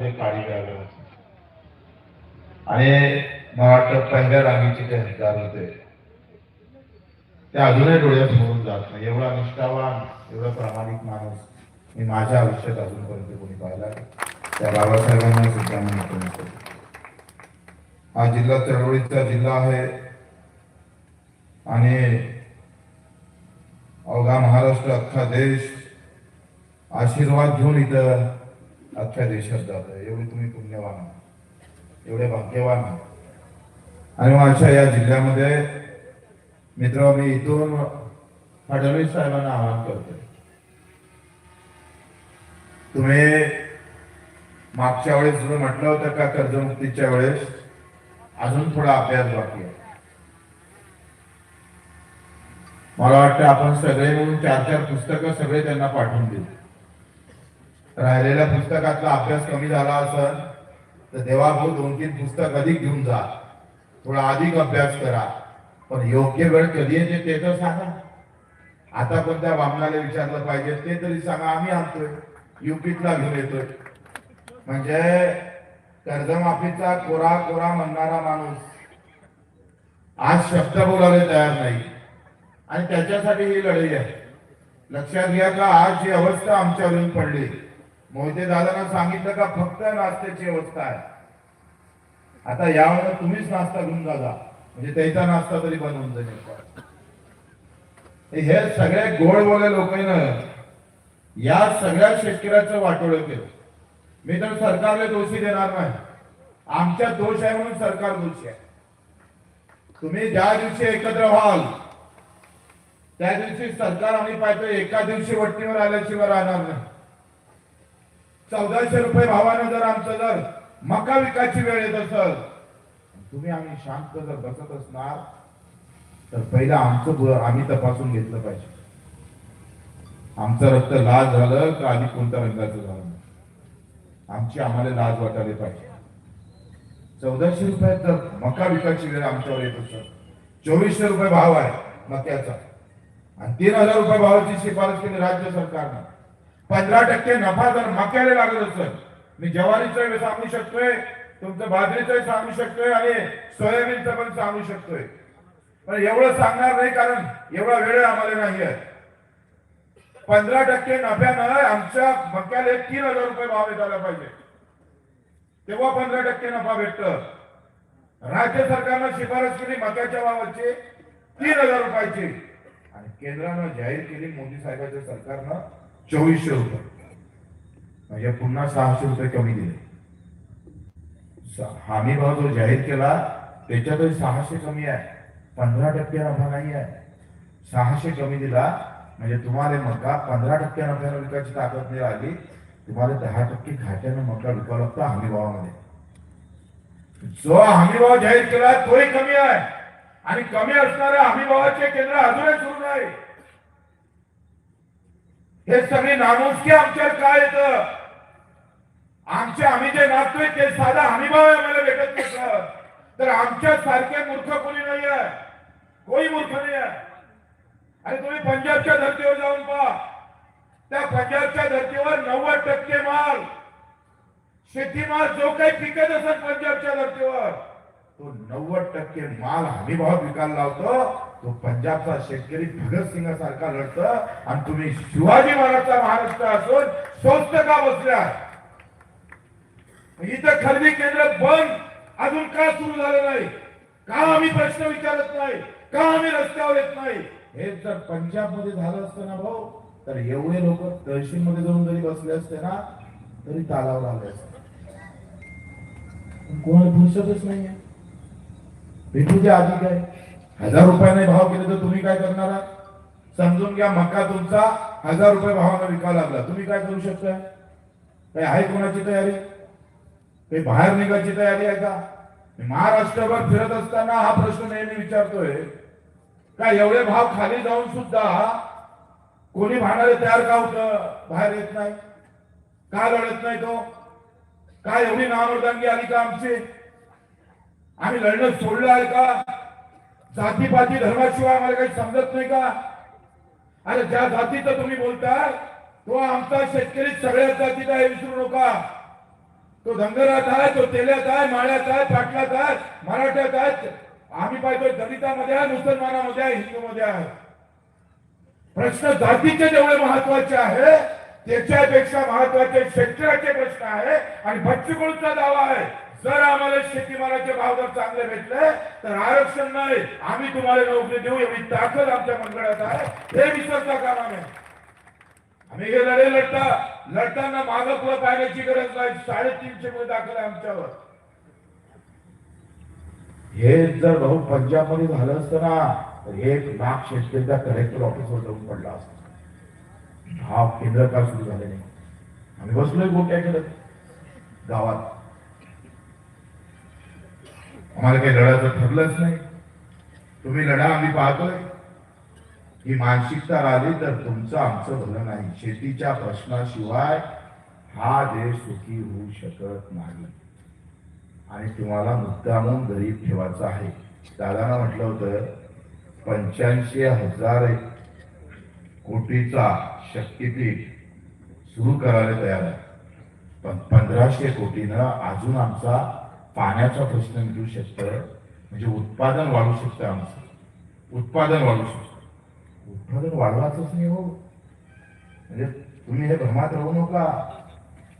ते काळी बॅग आणि मला वाटतं पहिल्या रांगेचे ते हत्यार होते ते अजूनही डोळ्यात होऊन जात नाही. एवढा निष्ठावान एवढा प्रामाणिक माणूस मी माझ्या आयुष्यात अजूनपर्यंत कोणी पाहिला त्या बाबासाहेबांना सुद्धा मी नमन हा जिल्हा चळवळीचा जिल्हा आहे. आणि अवघा महाराष्ट्र अख्खा देश आशीर्वाद घेऊन इथं अख्ख्या देशात जात एवढे तुम्ही पुण्यवान आहात. एवढे भाग्यवान आहात. आणि माझ्या अशा या जिल्ह्यामध्ये मित्र मी इथून फडणवीस साहेबांना आवाहन करतोय. तुम्ही मागच्या वेळेस तुम्ही म्हटलं होतं का कर्जमुक्तीच्या वेळेस? अजून थोडा अभ्यास बाकी आहे. मला वाटतं आपण सगळे म्हणून चार चार पुस्तकं सगळे त्यांना पाठवून देऊ. राहिलेल्या पुस्तकातला अभ्यास कमी झाला असेल तर देवाभाऊ दोन तीन पुस्तक अधिक घेऊन जा. थोडा अधिक अभ्यास करा. पण योग्य वेळ कधी येते ते तर सांगा. आता पण त्या वामनाला विचारलं पाहिजे ते तरी सांगा. आम्ही आणतोय. युपीतला घेऊन येतोय. म्हणजे कर्जमाफीचा कोरा कोरा म्हणणारा माणूस आज शब्द बोलायला तयार नाही. आणि त्याच्यासाठी ही लढाई आहे. लक्षात घ्या का आज जी अवस्था आमच्यावरून पडली. मोहिते दादांना सांगितलं का फक्त नाश्त्याची अवस्था आहे. आता यावेळेला तुम्हीच नाश्ता घेऊन जा म्हणजे त्याचा नाश्ता तरी बनवून जाईल हे सगळे गोड बोले लोकांना या सगळ्या शेतकऱ्याचं वाटोळं केलं. मी तर सरकारला दोषी देणार नाही. आमच्या दोष आहे म्हणून सरकार दोषी आहे. तुम्ही ज्या दिवशी एकत्र व्हाल त्या दिवशी सरकार आम्ही पाहतो एका दिवशी वट्टीवर आल्याशिवाय राहणार नाही. चौदाशे रुपये भावानं जर आमचं जर मका विकायची वेळ येत असल तुम्ही आम्ही शांत जर बसत असणार तर पहिलं आमचं आम्ही तपासून घेतलं पाहिजे. आमचं रक्त लाल झालं का आधी कोणत्या रंगाचं झालं? आमची आम्हाला लाज वाटायला पाहिजे. चौदाशे रुपयात जर मका विकायची वेळ आमच्यावर येत असत चोवीसशे रुपये भाव आहे मक्याचा. आणि तीन हजार रुपये भावाची शिफारस केली राज्य सरकारनं. पंधरा टक्के नफा जर मक्याला लागत असत मी ज्वारीचं सांगू शकतोय तुमचं बाजरीचं सांगू शकतोय आणि सोयाबीनचं पण सांगू शकतोय. पण एवढं सांगणार नाही कारण एवढा वेळ आम्हाला नाही आहे पंधरा टक्के नफ्यानं आमच्या मक्याला तीन हजार रुपये भाव भेटायला पाहिजे. तेव्हा पंधरा टक्के नफा भेटत. राज्य सरकारनं शिफारस केली मक्याच्या भावाची तीन हजार रुपयाची. आणि केंद्रानं जाहीर केली मोदी साहेबांच्या सरकारनं चोवीसशे रुपये. म्हणजे पुन्हा सहाशे रुपये कमी दिले. हमी भाव जो जाहीर केला त्याच्यातही सहाशे कमी आहे. पंधरा टक्के नफा नाही आहे. सहाशे कमी दिला म्हणजे तुम्हाला मका पंधरा टक्के नफ्यानं विकायची ताकद नाही आली तुम्हाला दहा टक्के घाट्यानं मका विकावा लागतो हमी भावामध्ये. जो हमी भाव जाहीर केला तोही कमी आहे. आणि कमी असणाऱ्या हमी भावाचे केंद्र अजूनही सुरू नाही. हे सगळी नामुसकी आमच्यावर काय येत? आमचे आम्ही जे नाचतोय ते साधा हमीभाव आम्हाला भेटत नसलं तर आमच्या सारखे मूर्ख कोणी नाही आहे कोणी मूर्ख नाही आहे आणि तुम्ही पंजाबच्या धर्तीवर जाऊन पहा. त्या पंजाबच्या धर्तीवर नव्वद टक्के माल शेतीमाल जो काही पिकत असत पंजाबच्या धर्तीवर तो नव्वद टक्के माल हमीभाव विकायला लावतो. तो पंजाबचा शेतकरी भगतसिंग सारखा लढत आणि तुम्ही शिवाजी महाराजचा महाराष्ट्र असून स्वस्त का बसल्या? इथं खरेदी केंद्र बंद. अजून का सुरू झालं नाही? का आम्ही प्रश्न विचारत नाही? का आम्ही रस्त्यावर येत नाही? हे जर पंजाबमध्ये झालं असतं ना भाऊ तर एवढे लोक तहसील मध्ये जाऊन जरी बसले असते ना तरी तालावर आले असते. कोण फुरसतच नाहीये. भेटू द्या आधी काय? हजार रुपयाने भाव केले तर तुम्ही काय करणार? आहात? समजून घ्या मका तुमचा हजार रुपये भावाने विकावा लागला. तुम्ही काय करू शकताय? काही आहे कोणाची तयारी? काही बाहेर निघायची तयारी आहे का? महाराष्ट्रभर फिरत असताना हा प्रश्न नेहमी विचारतोय. का एवढे भाव खाली जाऊन सुद्धा कोणी भांडारे तयार का होत? बाहेर येत नाही. का लढत नाही तो? का एवढी नामर्दांगी आली का आमची? आम्ही लढणं सोडलं आहे का? जातीपाती धर्माशिवाय आम्हाला काही समजत नाही का? अरे ज्या जातीचं तुम्ही बोलता तो आमचा शेतकरी सगळ्याच जातीचा आहे विसरू नका. तो धनगरात आहे तो तेल्यात आहे माळ्यात आहे पाटलात आहे मराठ्यात आहे. आम्ही पाहतोय दलितामध्ये आहे मुसलमानामध्ये आहे हिंदूमध्ये आहे. प्रश्न जातीचे जेवढे महत्त्वाचे आहे त्याच्यापेक्षा महत्त्वाचे शेतकऱ्याचे प्रश्न आहे आणि बच्चूकडूचा दावा आहे. जर आम्हाला शेतीमालाचे भाव जर चांगले भेटले तर आरक्षण नाही. आम्ही तुम्हाला नोकरी देऊ एवढी ताकद आमच्या मंडळात आहे. हे विसरता कामा नये. आम्ही हे लढे लढता लढताना मागं पाहण्याची गरज नाही. साडेतीनशे मुळे दाखल आहे आमच्यावर. हे जर भाऊ पंजाबमध्ये झालं असतं ना तर एक लाख शेतकऱ्यांचा कलेक्टर ऑफिसवर जाऊन पडला असतो. हा केंद्र का सुरू झाले नाही? आम्ही बसलोय गोट्या केलं गावात. आम्हाला काही लढायचं ठरलंच नाही. तुम्ही लढा आम्ही पाहतोय. ही मानसिकता राहिली तर तुमचं आमचं भलं नाही. शेतीच्या प्रश्नाशिवाय हा देश सुखी होऊ शकत नाही. आणि तुम्हाला मुद्दामून गरीब ठेवायचा आहे. दादानं म्हटलं होतं पंच्याऐंशी हजार कोटीचा शक्तीपीठ सुरू करायला तयार आहे. पण पंधराशे कोटीनं अजून आमचा पाण्याचा प्रश्न मिळू शकतं म्हणजे उत्पादन वाढू शकतं आमचं. उत्पादन वाढू शकतं. उत्पादन वाढवायचंच नाही हो. म्हणजे तुम्ही हे भ्रमात राहू नका.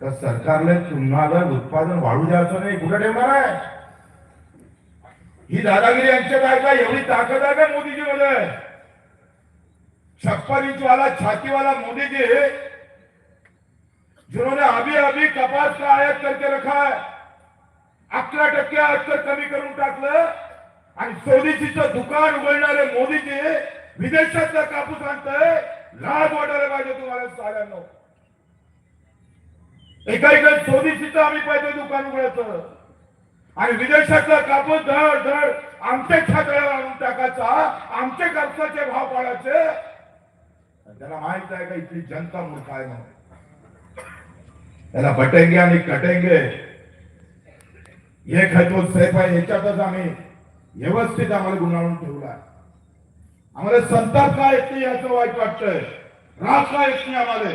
का सरकारला तुम्हाला उत्पादन वाढू द्यायचं नाही कुठं ठेवणार आहे? ही दादागिरी यांच्या काय का एवढी ताकद आहे का मोदीजी मध्ये छप्पन इंच वाला छाती मोदी जिन्होंने अभी अभी कपास का आयात करके रखा है? अकरा टक्के आजकर कमी करून टाकलं आणि स्वदेशीचं दुकान उघडणारे मोदीजी विदेशातला कापूस आणतय लाज वाटायला पाहिजे तुम्हाला साऱ्यांना. एका इकडे स्वदेशीचं आम्ही पाहिजे दुकान उघडायचं. आणि विदेशातला कापूस धड धड आमच्या छात्याला आणून टाकायचा आमचे कापसाचे भाव पाडायचे. आणि त्याला माहीत आहे का इथली जनता मूर्ख आहे म्हणून? त्याला बटेंगे आणि कटेंगे. है तो सेफ आहे याच्यातच आम्ही व्यवस्थित आम्हाला गुंडाळून ठेवला आम्हाला संताप का येत नाही याचं वाईट वाटतंय. राग का येत नाही आम्हाला.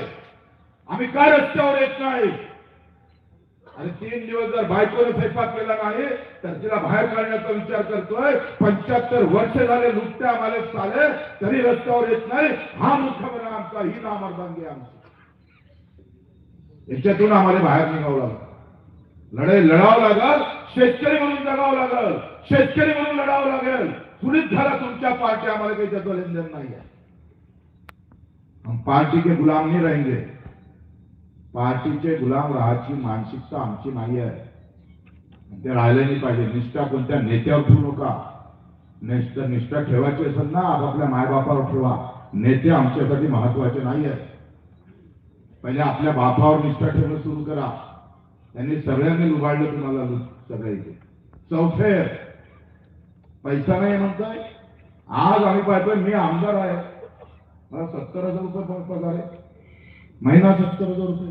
आम्ही काय रस्त्यावर येत नाही? आणि तीन दिवस जर बायकोने स्वयंपाक केला नाही तर तिला बाहेर काढण्याचा विचार करतोय. पंच्याहत्तर वर्ष झाले नुकते आम्हाला चाले तरी रस्त्यावर येत नाही. हा मुख्यमंत्री आमचा ही नामर्दांगी आमची. याच्यातून आम्हाला बाहेर निघावं लागलं. लढाई लढावं लागल शेतकरी म्हणून जगावं लागल शेतकरी म्हणून लढावं लागेल. कुणीच झाला तुमच्या पार्टी आम्हाला काही त्याचं लेनदेन नाही आहे. हम पार्टी के गुलाम नहीं रहेंगे पार्टीचे गुलाम राहायची मानसिकता आमची नाही आहे. ते राहिले नाही पाहिजे. निष्ठा कोणत्या नेत्यावर ठेवू नका. निष्ठा निष्ठा ठेवायची असेल ना आपापल्या मायबापावर ठेवा. नेते आमच्यासाठी महत्त्वाचे नाही आहे पहिले आपल्या बापावर निष्ठा ठेवणं सुरू करा. त्यांनी सगळ्यांनी लुबाडलं तुम्हाला लु- सगळ्या इथे चौथे पैसा नाही म्हणताय. आज आम्ही पाहतोय मी आमदार आहे. मला सत्तर हजार रुपये पगार आहे. महिना सत्तर हजार रुपये.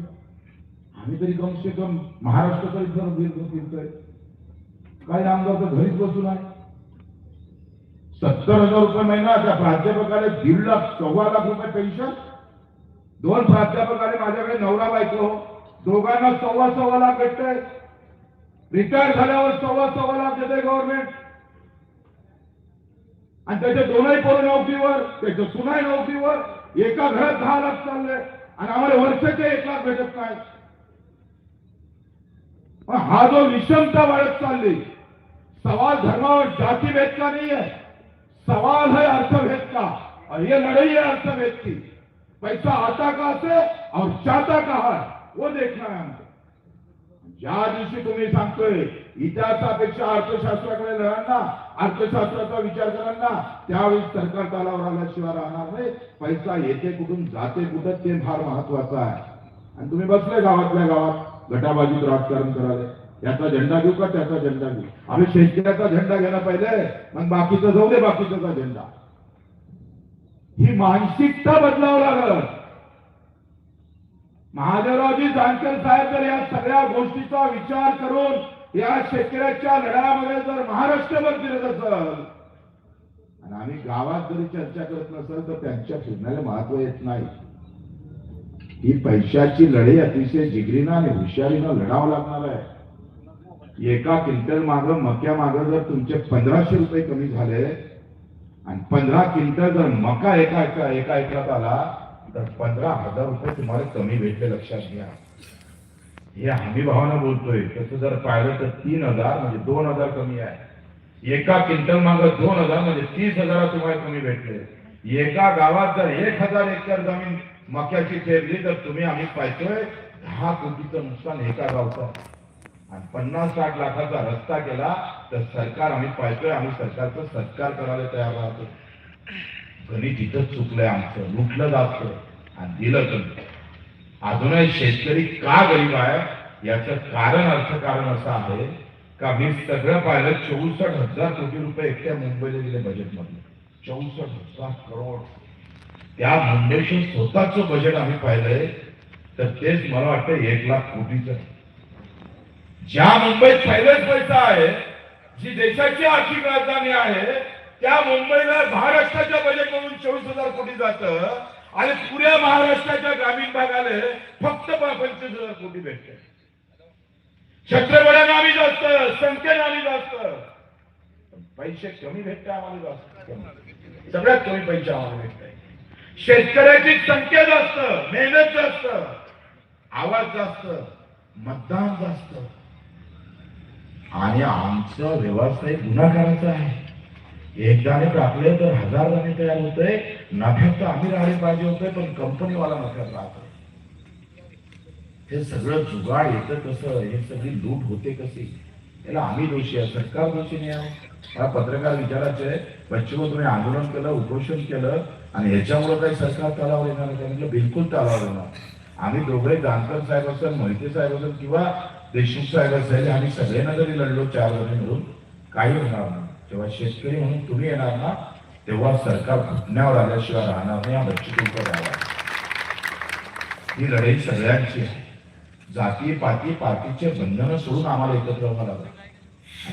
आम्ही तरी कम से कम महाराष्ट्र तरी जर फिरतोय काही आमदार तर घरीच बसून आहे. सत्तर हजार रुपये महिना त्या प्राध्यापकाला दीड लाख सव्वा लाख रुपये पेन्शन दोन प्राध्यापकाने माझ्याकडे नवरा बायको. दोघांना सव्वा सव्वा लाख भेटतंय. रिटायर झाल्यावर सव्वा सव्वा लाख देते गव्हर्नमेंट आणि त्याच्या दोनही पोरं नोकरीवर त्याच्या सुनाई नोकरीवर एका घरात दहा लाख चालले. आणि आम्हाला वर्षाचे एक लाख भेटत नाही. पण हा जो विषमता वाढत चालली सवाल धर्मावर जातीभेद का नाही आहे? सवाल है अर्थभेद का? और ये लड़ाई है अर्थभेद की? पैसा आता का से और चाहता का है वो देखना ज्या दिवशी तुम्ही सांगतोय इतिहासापेक्षा अर्थशास्त्राकडे लढांना अर्थशास्त्राचा विचार करांना त्यावेळी सरकार तालावर आल्याशिवाय राहणार नाही. पैसा येते कुठून जाते कुठं ते फार महत्वाचं आहे. आणि तुम्ही बसले गावातल्या गावात गटाबाजीत राजकारण करायला. याचा झेंडा घेऊ का त्याचा झेंडा घेऊ? आम्ही शेतकऱ्याचा झेंडा घ्यायला पाहिजे मग बाकीचं जाऊ दे बाकीचा झेंडा? ही मानसिकता बदलावं लागल. महादेवरावजी जानकर साहेब जर या सगळ्या गोष्टीचा विचार करून या शेतकऱ्याच्या लढ्यामध्ये जर महाराष्ट्रभर फिरत असल आणि आम्ही गावात जरी चर्चा करत नसेल तर त्यांच्या फिरण्याला महत्त्व येत नाही. ही पैशाची लढाई अतिशय जिगरीनं आणि हुशारीनं लढावं लागणार आहे. एका क्विंटल माग मक्या माग जर तुमचे पंधराशे रुपये कमी झाले आणि पंधरा क्विंटल जर मका एका एका एका एकरात आला तर पंधरा हजार रुपये तुम्हाला कमी भेटले लक्षात घ्या. हे हमी भावानं बोलतोय तसं जर पाहिलं तर तीन हजार म्हणजे दोन हजार कमी आहे. एका क्विंटल माग दोन हजार म्हणजे तीस हजार तुम्हाला कमी भेटले. एका गावात जर एक हजार एकर जमीन मक्याची ठेवली तर तुम्ही आम्ही पाहतोय दहा कोटीचं नुकसान एका गावचं? आणि पन्नास साठ लाखाचा रस्ता केला तर सरकार आम्ही पाहतोय आम्ही सरकारचा सत्कार करायला तयार राहतो गणित तिथंच चुकलंय आमचं. लुटलं जातं आणि दिलं कमी अजूनही शेतकरी का गरीब आहे? याचं कारण अर्थकारण असं आहे का मी सगळं पाहिलं चौसष्ट हजार कोटी रुपये एकट्या मुंबईला दिले बजेटमधले चौसष्ट हजार करोड त्या मुंबईचं स्वतःच बजेट आम्ही पाहिलंय तर तेच मला वाटतं एक लाख कोटीचं. ज्या मुंबईत पहिलेच पैसा आहे जी देशाची आर्थिक राजधानी आहे त्या मुंबईला महाराष्ट्राच्या बजेट मधून चोवीस हजार कोटी जातं आणि पुऱ्या महाराष्ट्राच्या ग्रामीण भागाला फक्त पंचवीस हजार कोटी भेटते. छत्रपती आम्ही जास्त संख्येने आम्ही जास्त. पैसे कमी भेटते आम्हाला जास्त. सगळ्यात कमी पैसे आम्हाला भेटते. शेतकऱ्याची संख्या जास्त मेहनत जास्त आवाज जास्त मतदान जास्त. आणि आमचं व्यवसाय करायचं आहे. एकदाने टाकले तर हजार जणी तयार होतंय. नफ्यात तर आम्ही राहिले पाहिजे होते पण कंपनीवाला नफ्यात राहतो हे सगळं जुगाड येतं कसं हे सगळी लूट होते कशी? याला आम्ही दोषी आहे सरकार दोषी नाही आहे मला पत्रकार विचारायचे आहे तुम्ही आंदोलन केलं उपोषण केलं आणि ह्याच्यामुळे काही सरकार तलावर येणार नाही. म्हटलं बिलकुल तलावर येणार आम्ही दोघे जानकर साहेब असेल मोहिते साहेब असेल किंवा देशमुख साहेब असेल आम्ही सगळ्यांना जरी लढलो चार जणी मिळून काही होणार नाही. तेव्हा शेतकरी म्हणून तुम्ही येणार ना तेव्हा सरकार घटण्यावर आल्याशिवाय राहणार नाही हा बच्चू तुमचा ही लढाई सगळ्यांची आहे. जाती पाती पातीचे बंधनं सोडून आम्हाला एकत्र व्हावं लागलं.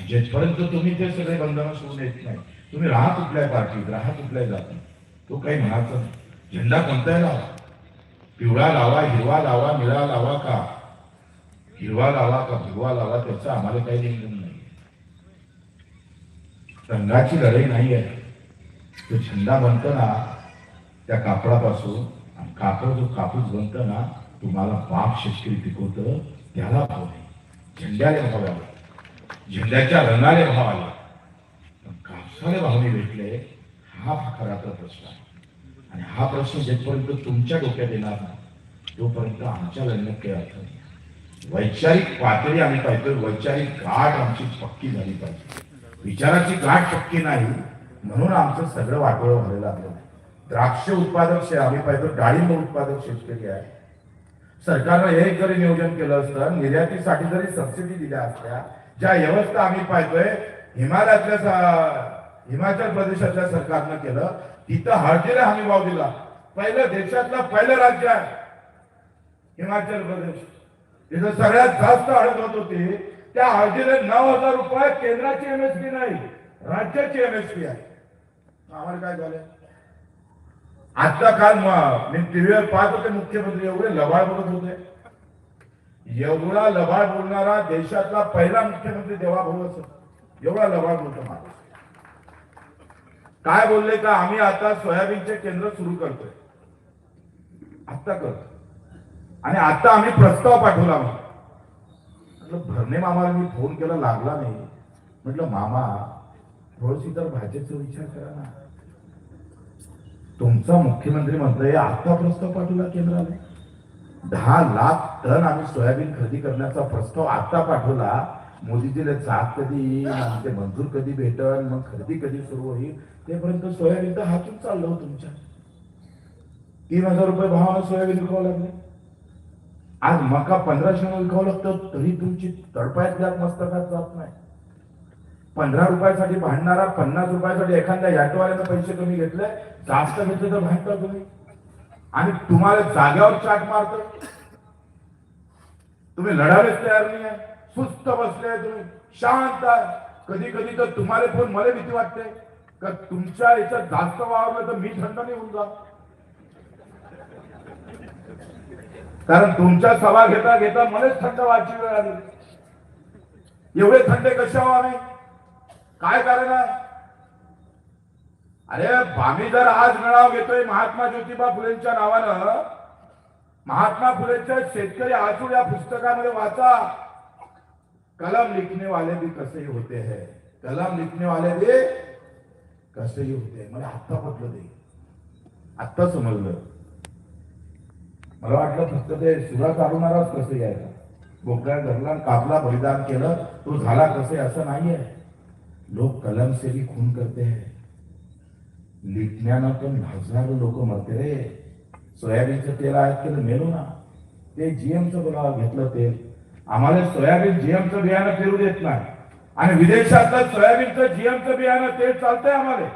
जेथपर्यंत तुम्ही ते सगळे बंधनं सोडून येत नाही तुम्ही राहा कुठल्या पार्टीत राहा कुठल्या जाती तो काही म्हणायचं नाही. झेंडा कोणताही लावा. पिवळा लावा हिरवा लावा निळा लावा का? हिरवा लावा का भगवा लावा त्याचा आम्हाला काही लिंगन नाही. रंगाची लढाई नाही आहे. तो छंदा बनतो ना त्या कापडापासून आणि कापड जो कापूस बनतो ना तुम्हाला बाप शेतकरी पिकवतं त्याला भाव नाही. झेंड्याला भाव आला झेंड्याच्या रंगाने भाव आला पण कापसाने भाव नाही भेटले हा खराचा प्रश्न आहे. आणि हा प्रश्न जेपर्यंत तुमच्या डोक्यात येणार ना तोपर्यंत आमच्या लढण्यात काही अर्थ नाही. वैचारिक पातळी आम्ही पाहिजे वैचारिक गाठ आमची पक्की झाली पाहिजे. विचाराची गाठ शक्य नाही म्हणून आमचं सगळं वाटोळं व्हायला लागलं. द्राक्ष उत्पादक आम्ही पाहिजे डाळिंब उत्पादक शेतकरी आहे. सरकारनं हे जरी नियोजन केलं असतं निर्यातीसाठी जरी सबसिडी दिल्या असत्या ज्या व्यवस्था आम्ही पाहतोय हिमालयातल्या हिमाचल प्रदेशातल्या सरकारनं केलं तिथं हळदीला हमी भाव दिला. पहिलं देशातलं पहिलं राज्य आहे हिमाचल प्रदेश. तिथं सगळ्यात जास्त हळद होत होती त्या हळदीला नऊ हजार रुपये केंद्राची एमएसपी नाही राज्याची एमएसपी आहे. आम्हाला काय झालं? आजचा काल म- मी टीव्हीवर पाहत होते मुख्यमंत्री एवढे लबाड बोलत होते. एवढा लबाड बोलणारा देशातला पहिला मुख्यमंत्री देवाभाऊ असत एवढा लबाड बोलतो माणूस. काय बोलले का? आम्ही आता सोयाबीनचे केंद्र सुरू करतोय. आता करतो आणि आता आम्ही प्रस्ताव पाठवला म्हटलं भरणे मामाला मी फोन केला लागला नाही. म्हटलं मामा थोडीशी तर भाजपचा विचार करा ना. तुमचा मुख्यमंत्री म्हणतोय आता प्रस्ताव पाठवला केंद्राने दहा लाख टन आम्ही सोयाबीन खरेदी करण्याचा प्रस्ताव आता पाठवला. मोदीजीला जात कधी? येईल ते मंजूर कधी भेटल? मग खरेदी कधी सुरू होईल? तेपर्यंत सोयाबीन तर हातून चाललं हो तुमच्या. तीन हजार रुपये भावानं सोयाबीन विकावं लागले. आज मका पंधराशे विकावं लागतं तरी तुमची तडपायात मस्तकात जात नाही. पंधरा रुपयासाठी भांडणारा पन्नास रुपयासाठी एखाद्या याटोवाल्यानं पैसे कमी घेतले जास्त घेतले तर भांडता तुम्ही. आणि तुम्हाला जाग्यावर चाट मारतो तुम्ही लढायलाच तयार नाही आहे सुस्त बसले तुम्ही. शांत आहे. कधी कधी तर तुम्हाला पण मला भीती वाटते. का तुमच्या याच्यात जास्त वावरलं तर मी थंड नाही होऊन जा कारण तुमच्या सभा घेता घेता मलाच थंड व्हायची वेळ आली एवढे थंड कसे आहो आम्ही? काय कारण अरे आम्ही जर आज मेळावा घेतोय महात्मा ज्योतिबा फुलेंच्या नावानं महात्मा फुलेंच्या शेतकरी आसूड या पुस्तकामध्ये वाचा. कलम लिखने वाले भी कसे होते है. कलम लिखने वाले भी कसे होते. मला आत्ता पटलं ते. आत्ता समजलं. मला वाटलं फक्त ते सुरा चालवणाराच कसे यायला बोकड्या धरला कापला बलिदान केलं. तो झाला कसे असं नाहीये. लोक कलम से भी खून करते हैं. लिटण्यानं पण हजारो लोक मरते रे. सोयाबीनचं तेल आयात केलं मेलो ना. ते जीएमचं बोला घेतलं तेल. आम्हाला सोयाबीन जीएमचं बियाणं फिरू देत नाही. आणि विदेशातलं सोयाबीनचं जीएमचं बियाणं तेल चालतंय आम्हाला.